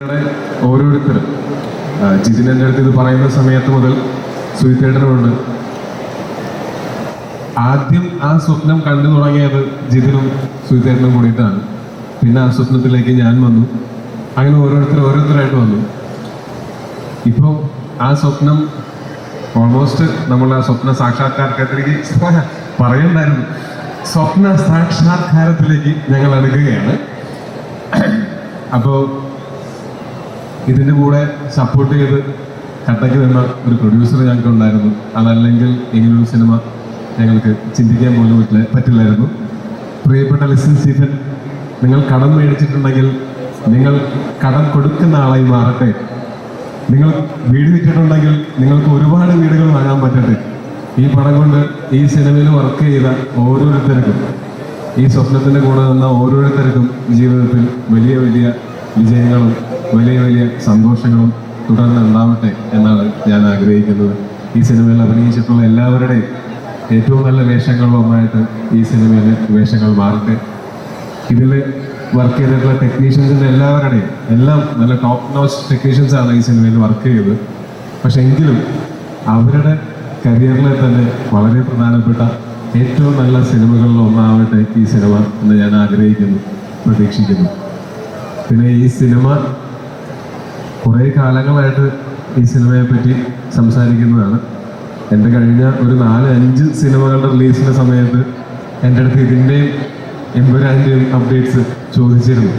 ആ, ജിതിൻ എന്റെ അടുത്ത് ഇത് പറയുന്ന സമയത്ത് മുതൽ സുഹിത്തേട്ടനുമുണ്ട് ആദ്യം ആ സ്വപ്നം കണ്ടു തുടങ്ങിയത് ജിതിനും സുയിത്തേട്ടനും കൂടിയിട്ടാണ്. പിന്നെ ആ സ്വപ്നത്തിലേക്ക് ഞാൻ വന്നു. അങ്ങനെ ഓരോരുത്തർ ഓരോരുത്തരായിട്ട് വന്നു. ഇപ്പോൾ ആ സ്വപ്നം ഓൾമോസ്റ്റ് നമ്മൾ ആ സ്വപ്ന സാക്ഷാത്കാരത്തിലേക്ക് പറയണ്ടായിരുന്നു. സ്വപ്ന സാക്ഷാത്കാരത്തിലേക്ക് ഞങ്ങൾ അടുക്കുകയാണ്. അപ്പോൾ ഇതിന്റെ കൂടെ സപ്പോർട്ട് ചെയ്ത് കട്ടയ്ക്ക് നിന്ന ഒരു പ്രൊഡ്യൂസർ ഞങ്ങൾക്ക് ഉണ്ടായിരുന്നു അതല്ലെങ്കിൽ ഇങ്ങനൊരു സിനിമ ഞങ്ങൾക്ക് ചിന്തിക്കാൻ പോലും പറ്റില്ല പറ്റില്ലായിരുന്നു. പ്രിയപ്പെട്ട ലിസൺ സീസൺ നിങ്ങൾ കടം മേടിച്ചിട്ടുണ്ടെങ്കിൽ നിങ്ങൾ കടം കൊടുക്കുന്ന ആളായി മാറട്ടെ. നിങ്ങൾ വീട് വിറ്റിട്ടുണ്ടെങ്കിൽ നിങ്ങൾക്ക് ഒരുപാട് വീടുകൾ വാങ്ങാൻ പറ്റട്ടെ. ഈ പടം കൊണ്ട് ഈ സിനിമയിൽ വർക്ക് ചെയ്ത ഓരോരുത്തർക്കും ഈ സ്വപ്നത്തിന്റെ കൂടെ നിന്ന ഓരോരുത്തർക്കും ജീവിതത്തിൽ വലിയ വലിയ വിജയങ്ങളും വലിയ വലിയ സന്തോഷങ്ങളും തുടർന്ന് ഉണ്ടാവട്ടെ എന്നാണ് ഞാൻ ആഗ്രഹിക്കുന്നത്. ഈ സിനിമയിൽ അഭിനയിച്ചിട്ടുള്ള എല്ലാവരുടെയും ഏറ്റവും നല്ല വേഷങ്ങളിലൊന്നായിട്ട് ഈ സിനിമയിലെ വേഷങ്ങൾ മാറട്ടെ. ഇതിൽ വർക്ക് ചെയ്തിട്ടുള്ള ടെക്നീഷ്യൻസിന്റെ എല്ലാവരുടെയും എല്ലാം നല്ല ടോപ്പ് നോച്ച് ടെക്നീഷ്യൻസാണ് ഈ സിനിമയിൽ വർക്ക് ചെയ്തത്. പക്ഷേ എങ്കിലും അവരുടെ കരിയറിലെ തന്നെ വളരെ പ്രധാനപ്പെട്ട ഏറ്റവും നല്ല സിനിമകളിൽ ഒന്നാവട്ടെ ഈ സിനിമ എന്ന് ഞാൻ ആഗ്രഹിക്കുന്നു പ്രതീക്ഷിക്കുന്നു. പിന്നെ ഈ സിനിമ കുറേ കാലങ്ങളായിട്ട് ഈ സിനിമയെ പറ്റി സംസാരിക്കുന്നതാണ്. എന്റെ കഴിഞ്ഞ ഒരു നാല് അഞ്ച് സിനിമകളുടെ റിലീസിന്റെ സമയത്ത് എന്റെ അടുത്ത് ഇതിന്റെയും എമ്പുരാന്റെയും അപ്ഡേറ്റ്സ് ചോദിച്ചിരുന്നു.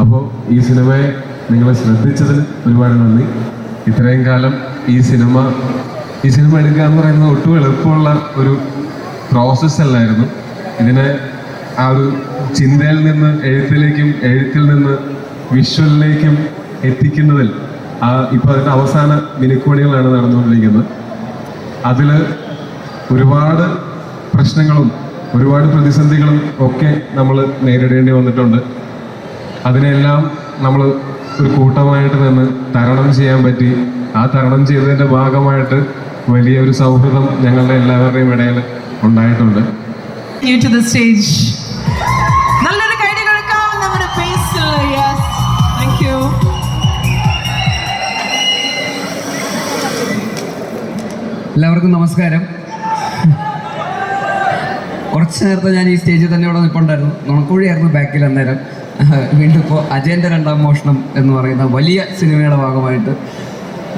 അപ്പോൾ ഈ സിനിമയെ നിങ്ങളെ ശ്രദ്ധിച്ചതിന് ഒരുപാട് നന്ദി. ഇത്രയും കാലം ഈ സിനിമ ഈ സിനിമ എടുക്കുക എന്ന് പറയുന്നത് ഒട്ടും എളുപ്പമുള്ള ഒരു പ്രോസസ്സ് അല്ലായിരുന്നു. ഇതിനെ ആ ഒരു ചിന്തയിൽ നിന്ന് എഴുത്തിലേക്കും എഴുത്തിൽ നിന്ന് വിഷ്വലിലേക്കും എത്തിക്കുന്നതിൽ ആ ഇപ്പോൾ അതിന്റെ അവസാന മിനിക്കോടികളാണ് നടന്നുകൊണ്ടിരിക്കുന്നത്. അതിൽ ഒരുപാട് പ്രശ്നങ്ങളും ഒരുപാട് പ്രതിസന്ധികളും ഒക്കെ നമ്മൾ നേരിടേണ്ടി വന്നിട്ടുണ്ട്. അതിനെല്ലാം നമ്മൾ ഒരു കൂട്ടമായിട്ട് നിന്ന് തരണം ചെയ്യാൻ പറ്റി. ആ തരണം ചെയ്തതിന്റെ ഭാഗമായിട്ട് വലിയ ഒരു സൗഹൃദം ഞങ്ങളുടെ എല്ലാവരുടെയും ഇടയിൽ ഉണ്ടായിട്ടുണ്ട്. നല്ലൊരു കൈ കൊടുക്കാം നമ്മുടെ യെസ് താങ്ക് യു എല്ലാവർക്കും നമസ്കാരം. കുറച്ച് നേരത്തെ ഞാൻ ഈ സ്റ്റേജിൽ തന്നെ ഇവിടെ നിൽപ്പുണ്ടായിരുന്നു നുണക്കുഴിയായിരുന്നു ബാക്കിൽ അന്നേരം. വീണ്ടും ഇപ്പോൾ അജയന്റെ രണ്ടാം മോഷണം എന്ന് പറയുന്ന വലിയ സിനിമയുടെ ഭാഗമായിട്ട്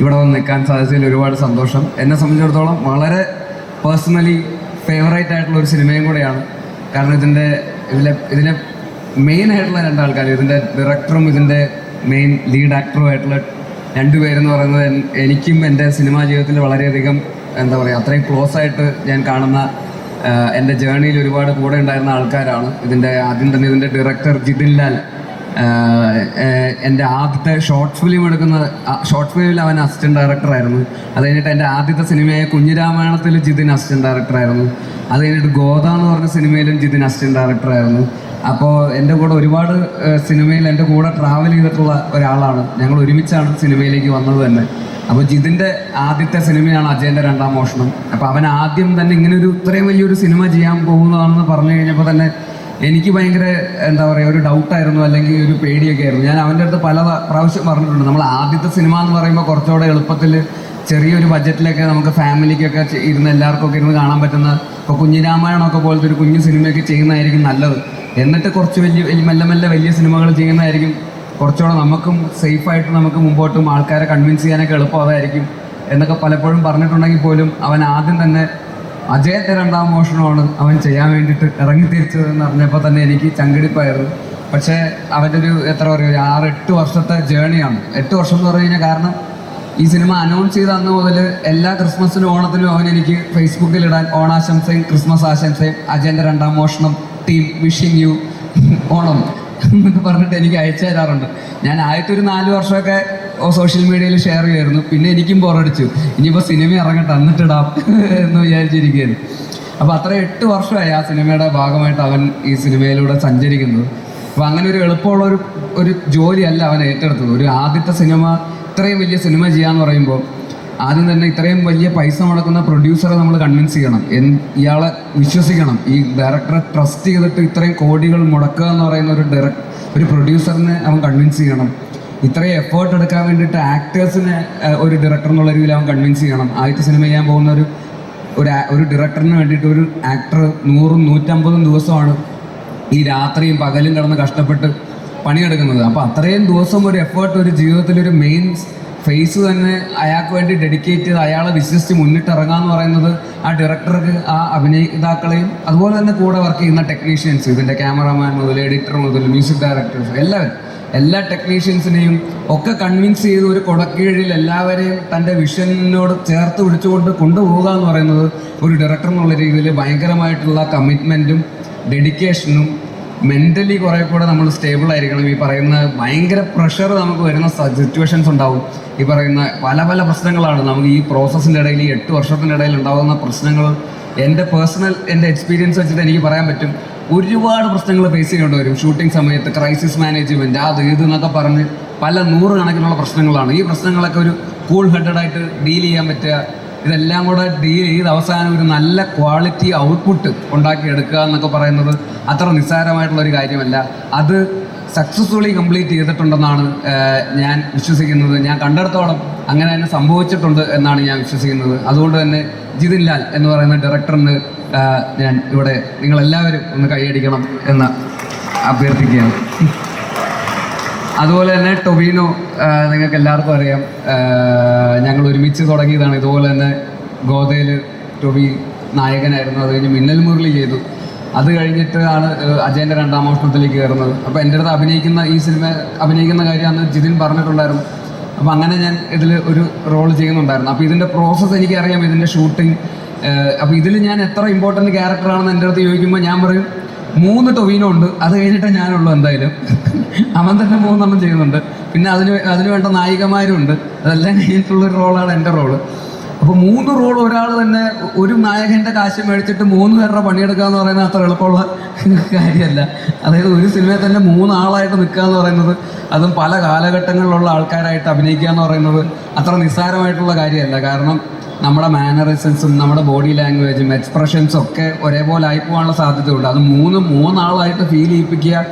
ഇവിടെ വന്ന് നിൽക്കാൻ സാധിച്ചതിൽ ഒരുപാട് സന്തോഷം. എന്നെ സംബന്ധിച്ചിടത്തോളം വളരെ പേഴ്സണലി ഫേവറേറ്റ് ആയിട്ടുള്ള ഒരു സിനിമയും കൂടെയാണ്. കാരണം ഇതിന്റെ ഇതിലെ ഇതിലെ മെയിൻ ആയിട്ടുള്ള രണ്ടാൾക്കാർ ഇതിന്റെ ഡയറക്ടറും ഇതിന്റെ മെയിൻ ലീഡ് ആക്ടറും ആയിട്ടുള്ള രണ്ടുപേരെന്ന് പറയുന്നത് എനിക്കും എന്റെ സിനിമാ ജീവിതത്തിൽ വളരെയധികം എന്താ പറയുക അത്രയും ക്ലോസ് ആയിട്ട് ഞാൻ കാണുന്ന എന്റെ ജേണിയിൽ ഒരുപാട് കൂടെ ഉണ്ടായിരുന്ന ആൾക്കാരാണ്. ഇതിന്റെ ആദ്യം തന്നെ ഇതിന്റെ ഡയറക്ടർ ജിതിൻ ലാൽ. എന്റെ ആദ്യത്തെ ഷോർട്ട് ഫിലിം എടുക്കുന്ന ഷോർട്ട് ഫിലിമിൽ അവൻ അസിസ്റ്റന്റ് ഡയറക്ടറായിരുന്നു അത് കഴിഞ്ഞിട്ട് എന്റെ ആദ്യത്തെ സിനിമയായ കുഞ്ഞിരാമായണത്തിൽ ജിതിൻ അസിസ്റ്റന്റ് ഡയറക്ടറായിരുന്നു അത് കഴിഞ്ഞിട്ട് ഗോദ എന്ന് പറഞ്ഞ സിനിമയിലും ജിതിൻ അസിസ്റ്റന്റ് ഡയറക്ടറായിരുന്നു അപ്പോൾ എന്റെ കൂടെ ഒരുപാട് സിനിമയിൽ എന്റെ കൂടെ ട്രാവൽ ചെയ്തിട്ടുള്ള ഒരാളാണ്. ഞങ്ങൾ ഒരുമിച്ചാണ് സിനിമയിലേക്ക് വന്നത് തന്നെ. അപ്പോൾ ജിതിന്റെ ആദ്യത്തെ സിനിമയാണ് അജയന്റെ രണ്ടാം മോഷണം. അപ്പോൾ അവൻ ആദ്യം തന്നെ ഇങ്ങനെ ഒരു ഇത്രയും വലിയൊരു സിനിമ ചെയ്യാൻ പോകുന്നതാണെന്ന് പറഞ്ഞു കഴിഞ്ഞപ്പോൾ തന്നെ എനിക്ക് ഭയങ്കര എന്താ പറയുക ഒരു ഡൗട്ടായിരുന്നു അല്ലെങ്കിൽ ഒരു പേടിയൊക്കെ ആയിരുന്നു. ഞാൻ അവന്റെ അടുത്ത് പല പ്രാവശ്യം പറഞ്ഞിട്ടുണ്ട്. നമ്മൾ ആദ്യത്തെ സിനിമ എന്ന് പറയുമ്പോൾ കുറച്ചുകൂടെ എളുപ്പത്തിൽ ചെറിയൊരു ബഡ്ജറ്റിലൊക്കെ നമുക്ക് ഫാമിലിക്കൊക്കെ ഇരുന്ന് എല്ലാവർക്കൊക്കെ ഇരുന്ന് കാണാൻ പറ്റുന്ന ഇപ്പോൾ കുഞ്ഞിരാമായണമൊക്കെ പോലത്തെ ഒരു കുഞ്ഞു സിനിമയൊക്കെ ചെയ്യുന്നതായിരിക്കും നല്ലത്. എന്നിട്ട് കുറച്ച് വലിയ മെല്ലെ മെല്ലെ വലിയ സിനിമകൾ ചെയ്യുന്നതായിരിക്കും കുറച്ചുകൂടെ നമുക്കും സേഫായിട്ട് നമുക്ക് മുമ്പോട്ടും ആൾക്കാരെ കൺവിൻസ് ചെയ്യാനൊക്കെ എളുപ്പം അതായിരിക്കും എന്നൊക്കെ പലപ്പോഴും പറഞ്ഞിട്ടുണ്ടെങ്കിൽ പോലും അവൻ ആദ്യം തന്നെ അജയത്തെ രണ്ടാം മോഷണമാണ് അവൻ ചെയ്യാൻ വേണ്ടിയിട്ട് ഇറങ്ങി തിരിച്ചതെന്ന് അറിഞ്ഞപ്പോൾ തന്നെ എനിക്ക് ചങ്കിടിപ്പായിരുന്നു. പക്ഷേ അവന്റെ ഒരു എത്ര പറയുക ആറ് എട്ട് വർഷത്തെ ജേണിയാണ് എട്ട് വർഷം എന്ന് പറഞ്ഞു കഴിഞ്ഞാൽ കാരണം ഈ സിനിമ അനൗൺസ് ചെയ്ത അന്ന് മുതൽ എല്ലാ ക്രിസ്മസിനും ഓണത്തിനും അവൻ എനിക്ക് ഫേസ്ബുക്കിൽ ഇടാൻ ഓണാശംസയും ക്രിസ്മസ് ആശംസയും അജയന്റെ രണ്ടാം മോഷണം ടീം വിഷിങ് യു ഓണം. എന്നൊക്കെ പറഞ്ഞിട്ട് എനിക്ക് അയച്ചു തരാറുണ്ട്. ഞാൻ ആദ്യത്തെ ഒരു നാല് വർഷമൊക്കെ സോഷ്യൽ മീഡിയയിൽ ഷെയർ ചെയ്യുമായിരുന്നു. പിന്നെ എനിക്കും ബോറടിച്ചു ഇനിയിപ്പോൾ സിനിമ ഇറങ്ങട്ടെ എന്നിട്ടിടാം എന്ന് വിചാരിച്ചിരിക്കുകയാണ്. അപ്പോൾ അത്ര എട്ട് വർഷമായി ആ സിനിമയുടെ ഭാഗമായിട്ട് അവൻ ഈ സിനിമയിലൂടെ സഞ്ചരിക്കുന്നത്. അപ്പോൾ അങ്ങനെ ഒരു എളുപ്പമുള്ള ഒരു ഒരു ജോലിയല്ല അവൻ ഏറ്റെടുത്തത്. ഒരു ആദ്യത്തെ സിനിമ ഇത്രയും വലിയ സിനിമ ചെയ്യാന്ന് പറയുമ്പോൾ ആദ്യം തന്നെ ഇത്രയും വലിയ പൈസ മുടക്കുന്ന പ്രൊഡ്യൂസറെ നമ്മൾ കൺവിൻസ് ചെയ്യണം. ഇയാളെ വിശ്വസിക്കണം. ഈ ഡയറക്ടറെ ട്രസ്റ്റ് ചെയ്തിട്ട് ഇത്രയും കോടികൾ മുടക്കുക എന്ന് പറയുന്ന ഒരു ഡയറക് ഒരു പ്രൊഡ്യൂസറിനെ അവൻ കൺവിൻസ് ചെയ്യണം. ഇത്രയും എഫേർട്ട് എടുക്കാൻ വേണ്ടിയിട്ട് ആക്ടേഴ്സിനെ ഒരു ഡയറക്ടർ എന്നുള്ള രീതിയിൽ അവൻ കൺവിൻസ് ചെയ്യണം. ആദ്യത്തെ സിനിമ ചെയ്യാൻ പോകുന്ന ഒരു ഒരു ഒരു ഡയറക്ടറിന് വേണ്ടിയിട്ട് ഒരു ആക്ടർ നൂറും നൂറ്റമ്പതും ദിവസമാണ് ഈ രാത്രിയും പകലും കിടന്ന് കഷ്ടപ്പെട്ട് പണിയെടുക്കുന്നത്. അപ്പോൾ അത്രയും ദിവസം ഒരു എഫേർട്ട് ഒരു ജീവിതത്തിൽ ഒരു മെയിൻ ഫേസ് തന്നെ അയാൾക്ക് വേണ്ടി ഡെഡിക്കേറ്റ് ചെയ്ത് അയാളെ വിശ്വസിച്ച് മുന്നിട്ടിറങ്ങുക എന്ന് പറയുന്നത് ആ ഡയറക്ടർക്ക് ആ അഭിനേതാക്കളെയും അതുപോലെ തന്നെ കൂടെ വർക്ക് ചെയ്യുന്ന ടെക്നീഷ്യൻസ് ഇതിന്റെ ക്യാമറാമാൻ മുതൽ എഡിറ്റർ മുതൽ മ്യൂസിക് ഡയറക്ടേഴ്സ് എല്ലാവരും എല്ലാ ടെക്നീഷ്യൻസിനെയും ഒക്കെ കൺവിൻസ് ചെയ്ത് ഒരു കൊടക്കീഴിൽ എല്ലാവരെയും തന്റെ വിഷനിനോട് ചേർത്ത് പിടിച്ചുകൊണ്ട് കൊണ്ടുപോകുക എന്ന് പറയുന്നത് ഒരു ഡയറക്ടർ എന്നുള്ള രീതിയിൽ ഭയങ്കരമായിട്ടുള്ള കമ്മിറ്റ്മെന്റും ഡെഡിക്കേഷനും മെന്റലി കുറേ കൂടെ നമ്മൾ സ്റ്റേബിൾ ആയിരിക്കണം. ഈ പറയുന്ന ഭയങ്കര പ്രഷർ നമുക്ക് വരുന്ന സിറ്റുവേഷൻസ് ഉണ്ടാവും. ഈ പറയുന്ന പല പല പ്രശ്നങ്ങളാണ്. നമുക്ക് ഈ പ്രോസസ്സിന്റെ ഇടയിൽ ഈ എട്ട് വർഷത്തിന്റെ ഇടയിൽ ഉണ്ടാകുന്ന പ്രശ്നങ്ങൾ എന്റെ പേഴ്സണൽ എന്റെ എക്സ്പീരിയൻസ് വെച്ചിട്ട് എനിക്ക് പറയാൻ പറ്റും. ഒരുപാട് പ്രശ്നങ്ങൾ ഫേസ് ചെയ്യേണ്ടി വരും. ഷൂട്ടിംഗ് സമയത്ത് ക്രൈസിസ് മാനേജ്മെന്റ് അത് ഇത് എന്നൊക്കെ പറഞ്ഞ് പല നൂറ് കണക്കിനുള്ള പ്രശ്നങ്ങളാണ്. ഈ പ്രശ്നങ്ങളൊക്കെ ഒരു കൂൾ ഹെഡഡായിട്ട് ഡീൽ ചെയ്യാൻ പറ്റുക. ഇതെല്ലാം കൂടെ ഡീൽ ചെയ്ത് അവസാനം ഒരു നല്ല ക്വാളിറ്റി ഔട്ട്പുട്ട് ഉണ്ടാക്കിയെടുക്കുക എന്നൊക്കെ പറയുന്നത് അത്ര നിസ്സാരമായിട്ടുള്ള ഒരു കാര്യമല്ല. അത് സക്സസ്ഫുള്ളി കംപ്ലീറ്റ് ചെയ്തിട്ടുണ്ടെന്നാണ് ഞാൻ വിശ്വസിക്കുന്നത്. ഞാൻ കണ്ടെടുത്തോളം അങ്ങനെ തന്നെ സംഭവിച്ചിട്ടുണ്ട് എന്നാണ് ഞാൻ വിശ്വസിക്കുന്നത്. അതുകൊണ്ട് തന്നെ ജിതിൻ ലാൽ എന്ന് പറയുന്ന ഡയറക്ടറിന് ഞാൻ ഇവിടെ നിങ്ങളെല്ലാവരും ഒന്ന് കൈയടിക്കണം എന്ന് അഭ്യർത്ഥിക്കുകയാണ്. അതുപോലെ തന്നെ ടൊവിനോ നിങ്ങൾക്ക് എല്ലാവർക്കും അറിയാം. ഞങ്ങൾ ഒരുമിച്ച് തുടങ്ങിയതാണ്. ഇതുപോലെ തന്നെ ഗോതയിൽ ടൊവി നായകനായിരുന്നു. അത് കഴിഞ്ഞ് മിന്നൽ മുരളി ചെയ്തു. അത് കഴിഞ്ഞിട്ട് ആണ് അജയന്റെ രണ്ടാം മോഷണത്തിലേക്ക് കയറുന്നത്. അപ്പോൾ എന്റെ അടുത്ത് അഭിനയിക്കുന്ന ഈ സിനിമ അഭിനയിക്കുന്ന കാര്യം അന്ന് ജിതിൻ പറഞ്ഞിട്ടുണ്ടായിരുന്നു. അപ്പോൾ അങ്ങനെ ഞാൻ ഇതിൽ ഒരു റോൾ ചെയ്യുന്നുണ്ടായിരുന്നു. അപ്പോൾ ഇതിന്റെ പ്രോസസ്സ് എനിക്കറിയാം ഇതിന്റെ ഷൂട്ടിംഗ് അപ്പോൾ ഇതിൽ ഞാൻ എത്ര ഇമ്പോർട്ടന്റ് ക്യാരക്ടറാണെന്ന് എന്റെ അടുത്ത് ചോദിക്കുമ്പോൾ ഞാൻ പറയും മൂന്ന് ടൊവീനോ ഉണ്ട്. അത് കഴിഞ്ഞിട്ട് ഞാനുള്ളൂ എന്തായാലും. അവൻ തന്നെ മൂന്നെണ്ണം ചെയ്യുന്നുണ്ട്. പിന്നെ അതിന് അതിന് വേണ്ട നായികമാരും ഉണ്ട് അതെല്ലാം കഴിഞ്ഞിട്ടുള്ളൊരു റോളാണ് എന്റെ റോൾ. അപ്പോൾ മൂന്ന് റോൾ ഒരാൾ തന്നെ ഒരു നായകന്റെ കാശ് മേടിച്ചിട്ട് മൂന്ന് പേരുടെ പണിയെടുക്കുക എന്ന് പറയുന്നത് അത്ര എളുപ്പമുള്ള കാര്യമല്ല. അതായത് ഒരു സിനിമയിൽ തന്നെ മൂന്നാളായിട്ട് നിൽക്കുക എന്ന് പറയുന്നത് അതും പല കാലഘട്ടങ്ങളിലുള്ള ആൾക്കാരായിട്ട് അഭിനയിക്കുക എന്ന് പറയുന്നത് അത്ര നിസ്സാരമായിട്ടുള്ള കാര്യമല്ല. കാരണം നമ്മുടെ മാനറിസംസും നമ്മുടെ ബോഡി ലാംഗ്വേജും എക്സ്പ്രഷൻസും ഒക്കെ ഒരേപോലെ ആയി പോകാനുള്ള സാധ്യതയുണ്ട്. അത് മൂന്ന് മൂന്നാളായിട്ട് ഫീൽ ചെയ്യിപ്പിക്കുക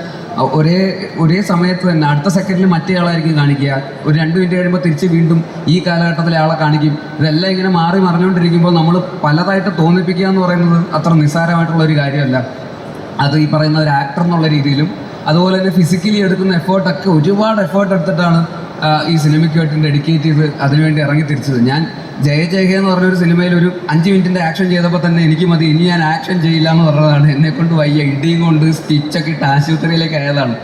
ഒരേ ഒരേ സമയത്ത് തന്നെ അടുത്ത സെക്കൻഡിൽ മറ്റേ ആളായിരിക്കും കാണിക്കുക. ഒരു രണ്ട് മിനിറ്റ് കഴിയുമ്പോൾ തിരിച്ച് വീണ്ടും ഈ കാലഘട്ടത്തിലെ ആളെ കാണിക്കും. ഇതെല്ലാം ഇങ്ങനെ മാറി മറിഞ്ഞുകൊണ്ടിരിക്കുമ്പോൾ നമ്മൾ പലതായിട്ട് തോന്നിപ്പിക്കുക എന്ന് പറയുന്നത് അത്ര നിസ്സാരമായിട്ടുള്ള ഒരു കാര്യമല്ല. അത് ഈ പറയുന്ന ഒരു ആക്ടർ എന്നുള്ള രീതിയിലും അതുപോലെ തന്നെ ഫിസിക്കലി എടുക്കുന്ന എഫേർട്ടൊക്കെ ഒരുപാട് എഫേർട്ട് എടുത്തിട്ടാണ് ഈ സിനിമയ്ക്ക് വേണ്ടി ഡെഡിക്കേറ്റ് ചെയ്ത് അതിനുവേണ്ടി ഇറങ്ങി തിരിച്ചത്. ഞാൻ ജയ ജയ എന്ന് പറഞ്ഞൊരു സിനിമയിൽ ഒരു അഞ്ച് മിനിറ്റിന്റെ ആക്ഷൻ ചെയ്തപ്പോൾ തന്നെ എനിക്ക് മതി ഇനി ഞാൻ ആക്ഷൻ ചെയ്യില്ല എന്ന് പറഞ്ഞതാണ്. എന്നെ കൊണ്ട് വയ്യ ഇടിയും കൊണ്ട് സ്റ്റിച്ചൊക്കെ ഇട്ട് ആശുപത്രിയിലേക്ക് ആയതാണ്.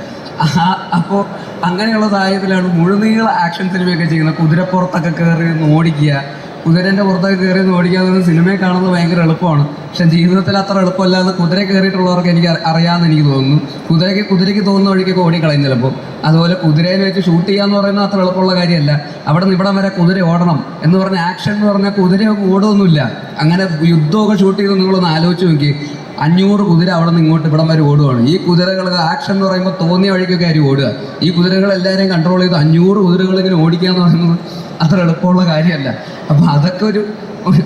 അപ്പോൾ അങ്ങനെയുള്ള സാഹചര്യത്തിലാണ് മുഴുനീള ആക്ഷൻ സിനിമയൊക്കെ ചെയ്യുന്നത്. കുതിരപ്പുറത്തൊക്കെ കയറി ഓടിക്കുക. കുതിരന്റെ പുറത്തൊക്കെ കയറി എന്ന് സിനിമയെ കാണുന്നത് ഭയങ്കര എളുപ്പമാണ്. പക്ഷെ ജീവിതത്തിൽ അത്ര എളുപ്പമല്ല എന്ന് കുതിര കയറിയിട്ടുള്ളവർക്ക് എനിക്ക് അറി- അറിയാമെന്ന് എനിക്ക് തോന്നുന്നു. കുതിരയ്ക്ക് കുതിരയ്ക്ക് തോന്നുന്ന വഴിക്കൊക്കെ ഓടിക്കളയും ചിലപ്പോൾ. അതുപോലെ കുതിരയിൽ വെച്ച് ഷൂട്ട് ചെയ്യാന്ന് പറയുന്നത് അത്ര എളുപ്പമുള്ള കാര്യമല്ല. അവിടെ നിന്ന് ഇവിടം വരെ കുതിര ഓടണം എന്ന് പറഞ്ഞ ആക്ഷൻ എന്ന് പറഞ്ഞാൽ കുതിരയൊക്കെ ഓടൊന്നുമില്ല അങ്ങനെ യുദ്ധമൊക്കെ ഷൂട്ട് ചെയ്ത് നിങ്ങളൊന്ന് ആലോചിച്ച് നോക്കി അഞ്ഞൂറ് കുതിര അവിടെ നിന്ന് ഇങ്ങോട്ട് ഇവിടം വരെ ഓടുകയാണ് ഈ കുതിരകൾ ആക്ഷൻ എന്ന് പറയുമ്പോൾ തോന്നിയ വഴിക്കൊക്കെ ആയിരിക്കും ഓടുക. ഈ കുതിരകൾ എല്ലാവരെയും കൺട്രോൾ ചെയ്ത് അഞ്ഞൂറ് കുതിരകൾ ഇങ്ങനെ ഓടിക്കുക എന്ന് പറയുന്നത് അത്ര എളുപ്പമുള്ള കാര്യമല്ല. അപ്പോൾ അതൊക്കെ ഒരു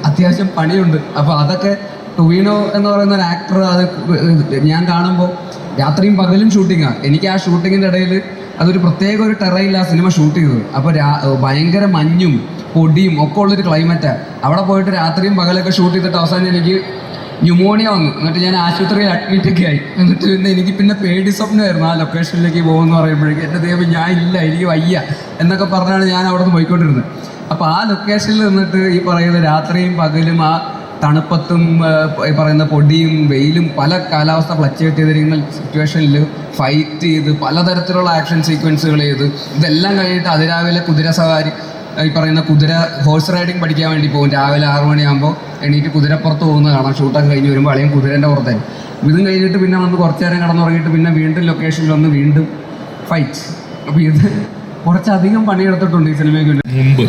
അത്യാവശ്യം പണിയുണ്ട്. അപ്പോൾ അതൊക്കെ ടൊവിനോ എന്ന് പറയുന്ന ഒരു ആക്ടർ അത് ഞാൻ കാണുമ്പോൾ രാത്രിയും പകലും ഷൂട്ടിങ്ങാണ് എനിക്ക് ആ ഷൂട്ടിങ്ങിന്റെ ഇടയിൽ അതൊരു പ്രത്യേക ഒരു ടെറയിൽ ആ സിനിമ ഷൂട്ട് ചെയ്തത്. അപ്പോൾ ഭയങ്കര മഞ്ഞും പൊടിയും ഒക്കെ ഉള്ളൊരു ക്ലൈമറ്റാണ് അവിടെ പോയിട്ട് രാത്രിയും പകലൊക്കെ ഷൂട്ട് ചെയ്തിട്ട് അവസാനം എനിക്ക് ന്യൂമോണിയ വന്നു. എന്നിട്ട് ഞാൻ ആശുപത്രിയിൽ അഡ്മിറ്റ് ഒക്കെ ആയി. എന്നിട്ട് പിന്നെ എനിക്ക് പിന്നെ പേടി സ്വപ്നമായിരുന്നു ആ ലൊക്കേഷനിലേക്ക് പോകുമെന്ന് പറയുമ്പോഴേക്കും. എന്റെ ദൈവം ഞാൻ ഇല്ല എനിക്ക് വയ്യ എന്നൊക്കെ പറഞ്ഞാണ് ഞാൻ അവിടെ നിന്ന് പോയിക്കൊണ്ടിരുന്നത്. അപ്പോൾ ആ ലൊക്കേഷനിൽ നിന്നിട്ട് ഈ പറയുന്ന രാത്രിയും പകലും ആ തണുപ്പത്തും ഈ പറയുന്ന പൊടിയും വെയിലും പല കാലാവസ്ഥ ഫ്ലക്ച്വേറ്റ് ചെയ്തിരിക്കുന്ന സിറ്റുവേഷനിൽ ഫൈറ്റ് ചെയ്ത് പലതരത്തിലുള്ള ആക്ഷൻ സീക്വൻസുകൾ ചെയ്ത് ഇതെല്ലാം കഴിഞ്ഞിട്ട് അതിരാവിലെ കുതിര സവാരി ഈ പറയുന്ന കുതിര ഹോഴ്സ് റൈഡിങ് പഠിക്കാൻ വേണ്ടി പോകും. രാവിലെ ആറു മണിയാകുമ്പോൾ എണീറ്റ് കുതിരപ്പുറത്ത് പോകുന്നത് കാണാം. ഷൂട്ടൊക്കെ കഴിഞ്ഞ് വരുമ്പോൾ അളിയും കുതിരേന്റെ പുറത്തേ. ഇതും കഴിഞ്ഞിട്ട് പിന്നെ വന്ന് കുറച്ച് നേരം കടന്നുറങ്ങിയിട്ട് പിന്നെ വീണ്ടും ലൊക്കേഷനിൽ വന്ന് വീണ്ടും ഫൈറ്റ് അപ്പോൾ ഇത് കുറച്ചധികം പണിയെടുത്തിട്ടുണ്ട് ഈ സിനിമയ്ക്ക് വേണ്ടി. മുമ്പ്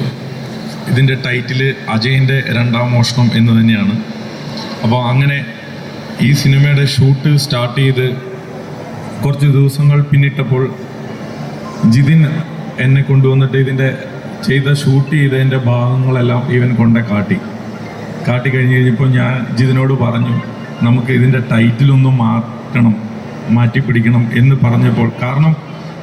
ഇതിന്റെ ടൈറ്റിൽ അജയന്റെ രണ്ടാം മോഷണം എന്ന് തന്നെയാണ്. അപ്പോൾ അങ്ങനെ ഈ സിനിമയുടെ ഷൂട്ട് സ്റ്റാർട്ട് ചെയ്ത് കുറച്ച് ദിവസങ്ങൾ പിന്നിട്ടപ്പോൾ ജിതിൻ എന്നെ കൊണ്ടുവന്നിട്ട് ഇതിന്റെ ചെയ്ത ഷൂട്ട് ചെയ്തതിന്റെ ഭാഗങ്ങളെല്ലാം ഇവൻ കൊണ്ട കാട്ടി. കാട്ടി കഴിഞ്ഞ് കഴിഞ്ഞപ്പോൾ ഞാൻ ജിതിനോട് പറഞ്ഞു നമുക്ക് ഇതിന്റെ ടൈറ്റിലൊന്നും മാറ്റണം മാറ്റി പിടിക്കണം എന്ന് പറഞ്ഞപ്പോൾ കാരണം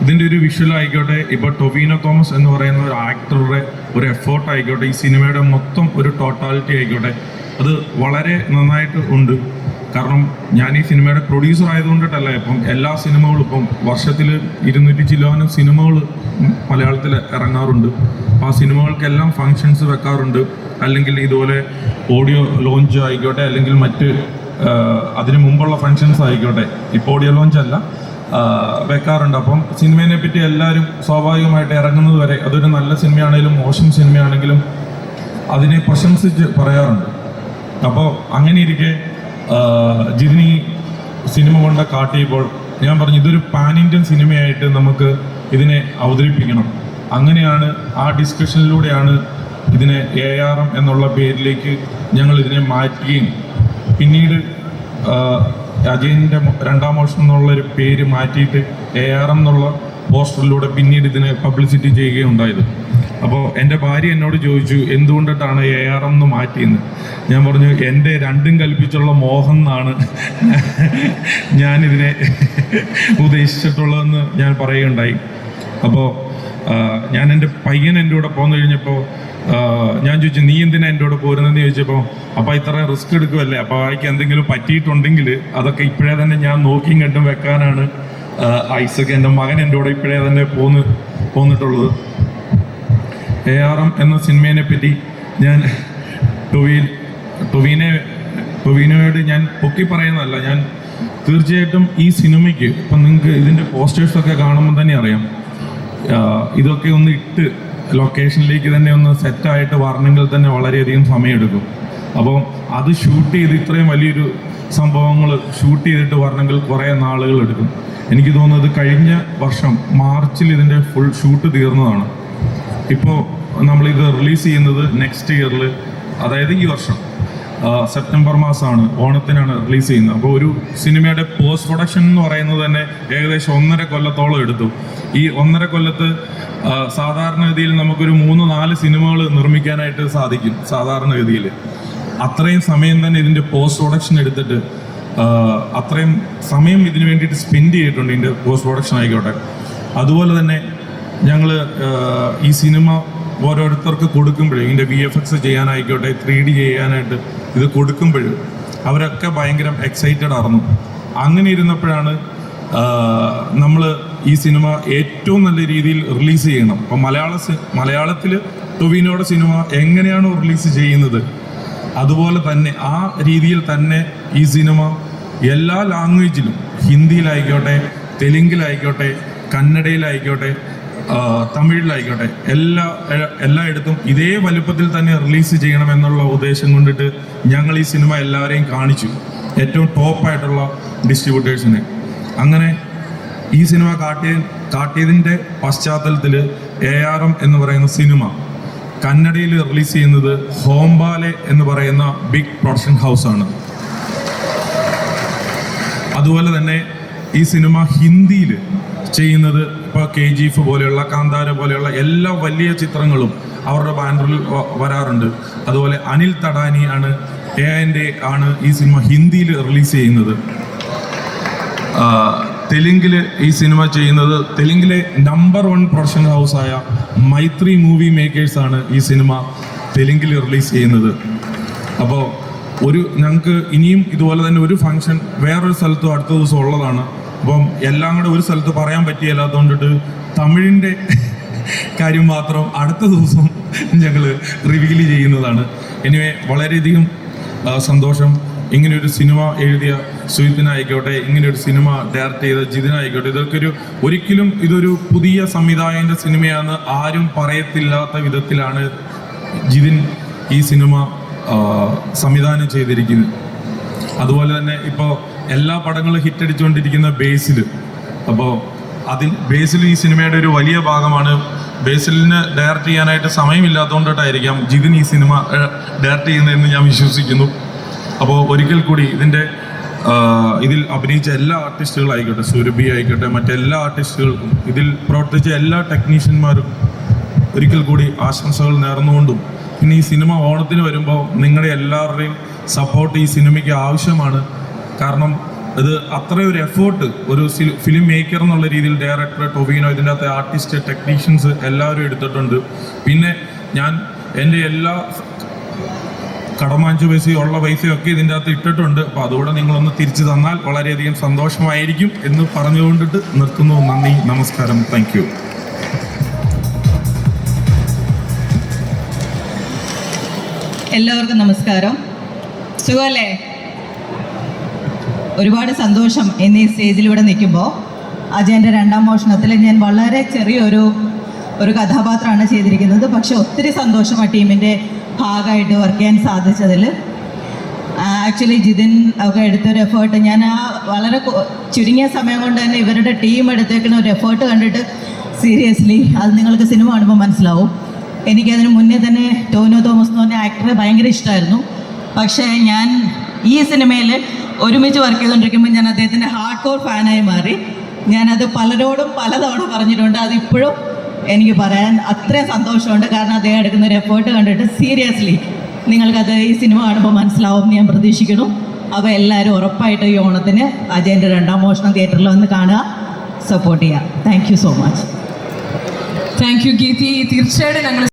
ഇതിന്റെ ഒരു വിഷ്വൽ ആയിക്കോട്ടെ ഇപ്പോൾ ടൊവീനോ തോമസ് എന്ന് പറയുന്ന ഒരു ആക്ടറുടെ ഒരു എഫേർട്ട് ആയിക്കോട്ടെ ഈ സിനിമയുടെ മൊത്തം ഒരു ടോട്ടാലിറ്റി ആയിക്കോട്ടെ അത് വളരെ നന്നായിട്ട് ഉണ്ട്. കാരണം ഞാൻ ഈ സിനിമയുടെ പ്രൊഡ്യൂസർ ആയതുകൊണ്ടിട്ടല്ല ഇപ്പം എല്ലാ സിനിമകളും ഇപ്പം വർഷത്തിൽ ഇരുന്നൂറ്റി ചില്ലോനും സിനിമകൾ മലയാളത്തിൽ ഇറങ്ങാറുണ്ട്. ആ സിനിമകൾക്കെല്ലാം ഫങ്ഷൻസ് വെക്കാറുണ്ട്. അല്ലെങ്കിൽ ഇതുപോലെ ഓഡിയോ ലോഞ്ച് ആയിക്കോട്ടെ അല്ലെങ്കിൽ മറ്റ് അതിനു മുമ്പുള്ള ഫങ്ഷൻസ് ആയിക്കോട്ടെ ഇപ്പോൾ ഓഡിയോ ലോഞ്ച് അല്ല വെക്കാറുണ്ട്. അപ്പം സിനിമയെ പറ്റി എല്ലാവരും സ്വാഭാവികമായിട്ട് ഇറങ്ങുന്നത് വരെ അതൊരു നല്ല സിനിമയാണെങ്കിലും മോശം സിനിമയാണെങ്കിലും അതിനെ പ്രശംസിച്ച് പറയാറുണ്ട്. അപ്പോൾ അങ്ങനെ ഇരിക്കെ ജിനി സിനിമ കൊണ്ട് കാട്ടിയപ്പോൾ ഞാൻ പറഞ്ഞു ഇതൊരു പാൻ ഇന്ത്യൻ സിനിമയായിട്ട് നമുക്ക് ഇതിനെ അവതരിപ്പിക്കണം. അങ്ങനെയാണ് ആ ഡിസ്കഷനിലൂടെയാണ് ഇതിനെ എ ആർ എം എന്നുള്ള പേരിലേക്ക് ഞങ്ങൾ ഇതിനെ മാറ്റുകയും പിന്നീട് അജയന്റെ രണ്ടാം മോഷൻ എന്നുള്ളൊരു പേര് മാറ്റിയിട്ട് എ ആർ എം എന്നുള്ള പോസ്റ്ററിലൂടെ പിന്നീട് ഇതിനെ പബ്ലിസിറ്റി ചെയ്യുകയുണ്ടായത്. അപ്പോൾ എന്റെ ഭാര്യ എന്നോട് ചോദിച്ചു എന്തുകൊണ്ടിട്ടാണ് എ ആർ എം എന്ന് മാറ്റിയെന്ന്? ഞാൻ പറഞ്ഞു എന്റെ രണ്ടും കൽപ്പിച്ചുള്ള മോഹം എന്നാണ് ഞാനിതിനെ ഉദ്ദേശിച്ചിട്ടുള്ളതെന്ന് ഞാൻ പറയുകയുണ്ടായി. അപ്പോൾ ഞാൻ എന്റെ പയ്യൻ എന്റെ കൂടെ പോന്നു കഴിഞ്ഞപ്പോൾ ഞാൻ ചോദിച്ചു നീ എന്തിനാ എന്റെ കൂടെ പോരുന്നതെന്ന്? ചോദിച്ചപ്പോൾ അപ്പോൾ ഇത്ര റിസ്ക് എടുക്കുമല്ലേ അപ്പോൾ അയക്ക് എന്തെങ്കിലും പറ്റിയിട്ടുണ്ടെങ്കിൽ അതൊക്കെ ഇപ്പോഴേ തന്നെ ഞാൻ നോക്കിയും കണ്ടും വെക്കാനാണ് ഐസൊക്കെ എന്റെ മകൻ എന്റെ കൂടെ ഇപ്പോഴേ തന്നെ പോന്ന് പോന്നിട്ടുള്ളത്. എ ആർ എം എന്ന സിനിമയെ പറ്റി ഞാൻ ടൊവീൻ ടൊവീനെ ടൊവീനോയോട് ഞാൻ പൊക്കി പറയുന്നതല്ല. ഞാൻ തീർച്ചയായിട്ടും ഈ സിനിമയ്ക്ക് ഇപ്പം നിങ്ങൾക്ക് ഇതിന്റെ പോസ്റ്റേഴ്സൊക്കെ കാണുമ്പോൾ തന്നെ അറിയാം. ഇതൊക്കെ ഒന്ന് ഇട്ട് ലൊക്കേഷനിലേക്ക് തന്നെ ഒന്ന് സെറ്റായിട്ട് വരണമെങ്കിൽ തന്നെ വളരെയധികം സമയമെടുക്കും. അപ്പോൾ അത് ഷൂട്ട് ചെയ്ത് ഇത്രയും വലിയൊരു സംഭവങ്ങൾ ഷൂട്ട് ചെയ്തിട്ട് വരണമെങ്കിൽ കുറേ നാളുകൾ എടുക്കും. എനിക്ക് തോന്നുന്നത് കഴിഞ്ഞ വർഷം മാർച്ചിൽ ഇതിന്റെ ഫുൾ ഷൂട്ട് തീർന്നതാണ്. ഇപ്പോൾ നമ്മളിത് റിലീസ് ചെയ്യുന്നത് നെക്സ്റ്റ് ഇയറിൽ അതായത് ഈ വർഷം. സെപ്റ്റംബർ മാസമാണ് ഓണത്തിനാണ് റിലീസ് ചെയ്യുന്നത്. അപ്പോൾ ഒരു സിനിമയുടെ പോസ്റ്റ് പ്രൊഡക്ഷൻ എന്ന് പറയുന്നത് തന്നെ ഏകദേശം ഒന്നര കൊല്ലത്തോളം എടുത്തു. ഈ ഒന്നര കൊല്ലത്ത് സാധാരണഗതിയിൽ നമുക്കൊരു മൂന്ന് നാല് സിനിമകൾ നിർമ്മിക്കാനായിട്ട് സാധിക്കും സാധാരണഗതിയിൽ അത്രയും സമയം തന്നെ ഇതിന്റെ പോസ്റ്റ് പ്രൊഡക്ഷൻ എടുത്തിട്ട് അത്രയും സമയം ഇതിനു വേണ്ടിയിട്ട് സ്പെൻഡ് ചെയ്തിട്ടുണ്ട് ഇതിന്റെ പോസ്റ്റ് പ്രൊഡക്ഷൻ ആയിക്കോട്ടെ. അതുപോലെ തന്നെ ഞങ്ങൾ ഈ സിനിമ ഓരോരുത്തർക്ക് കൊടുക്കുമ്പോഴേ ഇതിന്റെ വി എഫ് എക്സ് ചെയ്യാനായിക്കോട്ടെ ത്രീ ഡി ചെയ്യാനായിട്ട് ഇത് കൊടുക്കുമ്പോഴും അവരൊക്കെ ഭയങ്കര എക്സൈറ്റഡ് ആയിരുന്നു അങ്ങനെ ഇരുന്നപ്പോഴാണ് നമ്മൾ ഈ സിനിമ ഏറ്റവും നല്ല രീതിയിൽ റിലീസ് ചെയ്യണം. അപ്പം മലയാള മലയാളത്തിൽ ടൊവിനോയുടെ സിനിമ എങ്ങനെയാണോ റിലീസ് ചെയ്യുന്നത് അതുപോലെ തന്നെ ആ രീതിയിൽ തന്നെ ഈ സിനിമ എല്ലാ ലാംഗ്വേജിലും ഹിന്ദിയിലായിക്കോട്ടെ തെലുങ്കിലായിക്കോട്ടെ കന്നഡയിലായിക്കോട്ടെ തമിഴിലായിക്കോട്ടെ. എല്ലാ എല്ലായിടത്തും ഇതേ വലുപ്പത്തിൽ തന്നെ റിലീസ് ചെയ്യണം എന്നുള്ള ഉദ്ദേശം കൊണ്ടിട്ട് ഞങ്ങൾ ഈ സിനിമ എല്ലാവരെയും കാണിച്ചു. ഏറ്റവും ടോപ്പായിട്ടുള്ള ഡിസ്ട്രിബ്യൂട്ടേഴ്സിനെ അങ്ങനെ ഈ സിനിമ കാട്ടിയ കാട്ടിയതിന്റെ പശ്ചാത്തലത്തിൽ എ ആർ എം എന്ന് പറയുന്ന സിനിമ കന്നഡയിൽ റിലീസ് ചെയ്യുന്നത് ഹോംബാലെ എന്ന് പറയുന്ന ബിഗ് പ്രൊഡക്ഷൻ ഹൗസാണ് അതുപോലെ തന്നെ ഈ സിനിമ ഹിന്ദിയിൽ ചെയ്യുന്നത് ഇപ്പോൾ കെ ജി എഫ് പോലെയുള്ള കാന്താര പോലെയുള്ള എല്ലാ വലിയ ചിത്രങ്ങളും അവരുടെ ബാനറിൽ വരാറുണ്ട്. അതുപോലെ അനിൽ തടാനി ആണ് എ എന്റെ ആണ് ഈ സിനിമ ഹിന്ദിയിൽ റിലീസ് ചെയ്യുന്നത്. തെലുങ്കിൽ ഈ സിനിമ ചെയ്യുന്നത് തെലുങ്കിലെ നമ്പർ വൺ പ്രൊഡക്ഷൻ ഹൗസായ മൈത്രി മൂവി മേക്കേഴ്സ് ആണ് ഈ സിനിമ തെലുങ്കിൽ റിലീസ് ചെയ്യുന്നത്. അപ്പോൾ ഒരു ഞങ്ങൾക്ക് ഇനിയും ഇതുപോലെ തന്നെ ഒരു ഫംഗ്ഷൻ വേറൊരു സ്ഥലത്തും അടുത്ത ദിവസം ഉള്ളതാണ്. അപ്പം എല്ലാം കൂടെ ഒരു സ്ഥലത്ത് പറയാൻ പറ്റിയല്ലാത്തതുകൊണ്ടിട്ട് തമിഴിന്റെ കാര്യം മാത്രം അടുത്ത ദിവസം ഞങ്ങൾ റിവീൽ ചെയ്യുന്നതാണ്. എനിവേ വളരെയധികം സന്തോഷം. ഇങ്ങനെയൊരു സിനിമ എഴുതിയ സുഹിത്തിനായിക്കോട്ടെ ഇങ്ങനെയൊരു സിനിമ ഡയറക്റ്റ് ചെയ്ത ജിതിനായിക്കോട്ടെ ഇതൊക്കെ ഒരു ഒരിക്കലും ഇതൊരു പുതിയ സംവിധായകന്റെ സിനിമയാണ് ആരും പറയത്തില്ലാത്ത വിധത്തിലാണ് ജിതിൻ ഈ സിനിമ സംവിധാനം ചെയ്തിരിക്കുന്നത്. അതുപോലെ തന്നെ ഇപ്പോൾ എല്ലാ പടങ്ങളും ഹിറ്റ് അടിച്ചുകൊണ്ടിരിക്കുന്ന ബേസിൽ അപ്പോൾ അതിൽ ബേസിൽ ഈ സിനിമയുടെ ഒരു വലിയ ഭാഗമാണ്. ബേസിലിന് ഡയറക്റ്റ് ചെയ്യാനായിട്ട് സമയമില്ലാത്തതുകൊണ്ടിട്ടായിരിക്കാം ജിതിൻ ഈ സിനിമ ഡയറക്റ്റ് ചെയ്യുന്നതെന്ന് ഞാൻ വിശ്വസിക്കുന്നു. അപ്പോൾ ഒരിക്കൽ കൂടി ഇതിന്റെ ഇതിൽ അഭിനയിച്ച എല്ലാ ആർട്ടിസ്റ്റുകളായിക്കോട്ടെ സുരഭി ആയിക്കോട്ടെ മറ്റെല്ലാ ആർട്ടിസ്റ്റുകൾക്കും ഇതിൽ പ്രവർത്തിച്ച എല്ലാ ടെക്നീഷ്യന്മാരും ഒരിക്കൽ കൂടി ആശംസകൾ നേർന്നുകൊണ്ടും പിന്നെ ഈ സിനിമ ഓണത്തിന് വരുമ്പോൾ നിങ്ങളുടെ എല്ലാവരുടെയും സപ്പോർട്ട് ഈ സിനിമയ്ക്ക് ആവശ്യമാണ്. കാരണം ഇത് അത്രയും ഒരു എഫേർട്ട് ഒരു ഫിലിം മേക്കർ എന്നുള്ള രീതിയിൽ ഡയറക്ടർ ടൊവീനോ ഇതിന്റെ അകത്തെ ആർട്ടിസ്റ്റ് ടെക്നീഷ്യൻസ് എല്ലാവരും എടുത്തിട്ടുണ്ട്. പിന്നെ ഞാൻ എന്റെ എല്ലാ കടമാഞ്ചു പൈസയും ഉള്ള പൈസയൊക്കെ ഇതിന്റെ അകത്ത് ഇട്ടിട്ടുണ്ട്. അപ്പോൾ അതുകൂടെ നിങ്ങളൊന്ന് തിരിച്ചു തന്നാൽ വളരെയധികം സന്തോഷമായിരിക്കും എന്ന് പറഞ്ഞുകൊണ്ടിട്ട് നിർത്തുന്നു. നന്ദി നമസ്കാരം. താങ്ക് എല്ലാവർക്കും നമസ്കാരം. സുഖമല്ലേ? ഒരുപാട് സന്തോഷം എന്നീ സ്റ്റേജിലൂടെ നിൽക്കുമ്പോൾ അജയന്റെ രണ്ടാം മോഷണത്തിൽ ഞാൻ വളരെ ചെറിയൊരു ഒരു കഥാപാത്രമാണ് ചെയ്തിരിക്കുന്നത്. പക്ഷെ ഒത്തിരി സന്തോഷം ആ ടീമിന്റെ ഭാഗമായിട്ട് വർക്ക് ചെയ്യാൻ സാധിച്ചതിൽ ആക്ച്വലി ജിതിൻ ഒക്കെ എടുത്തൊരു എഫേർട്ട് ഞാൻ ആ വളരെ ചുരുങ്ങിയ സമയം കൊണ്ട് തന്നെ ഇവരുടെ ടീം എടുത്തേക്കുന്ന ഒരു എഫേർട്ട് കണ്ടിട്ട് സീരിയസ്ലി അത് നിങ്ങൾക്ക് സിനിമ കാണുമ്പോൾ മനസ്സിലാവും. എനിക്കതിന് മുന്നേ തന്നെ ടോനോ തോമസ് എന്ന് പറഞ്ഞ ആക്ടറെ ഭയങ്കര ഇഷ്ടമായിരുന്നു പക്ഷേ ഞാൻ ഈ സിനിമയിൽ ഒരുമിച്ച് വർക്ക് ചെയ്തുകൊണ്ടിരിക്കുമ്പോൾ ഞാൻ അദ്ദേഹത്തിന്റെ ഹാർഡ് കോർ ഫാനായി മാറി. ഞാനത് പലരോടും പലതവണ പറഞ്ഞിട്ടുണ്ട്. അതിപ്പോഴും എനിക്ക് പറയാൻ അത്രയും സന്തോഷമുണ്ട്. കാരണം അദ്ദേഹം എടുക്കുന്ന ഒരു എഫേർട്ട് കണ്ടിട്ട് സീരിയസ്ലി നിങ്ങൾക്കത് ഈ സിനിമ കാണുമ്പോൾ മനസ്സിലാവും. ഞാൻ പ്രതീക്ഷിക്കുന്നു. അപ്പോൾ എല്ലാവരും ഉറപ്പായിട്ട് ഈ ഓണത്തിന് അജയന്റെ രണ്ടാം മോഷണം തിയേറ്ററിൽ വന്ന് കാണുക. സപ്പോർട്ട് ചെയ്യുക. Thank so much thank you Geethi തീർച്ചയായിട്ടും ഞങ്ങൾ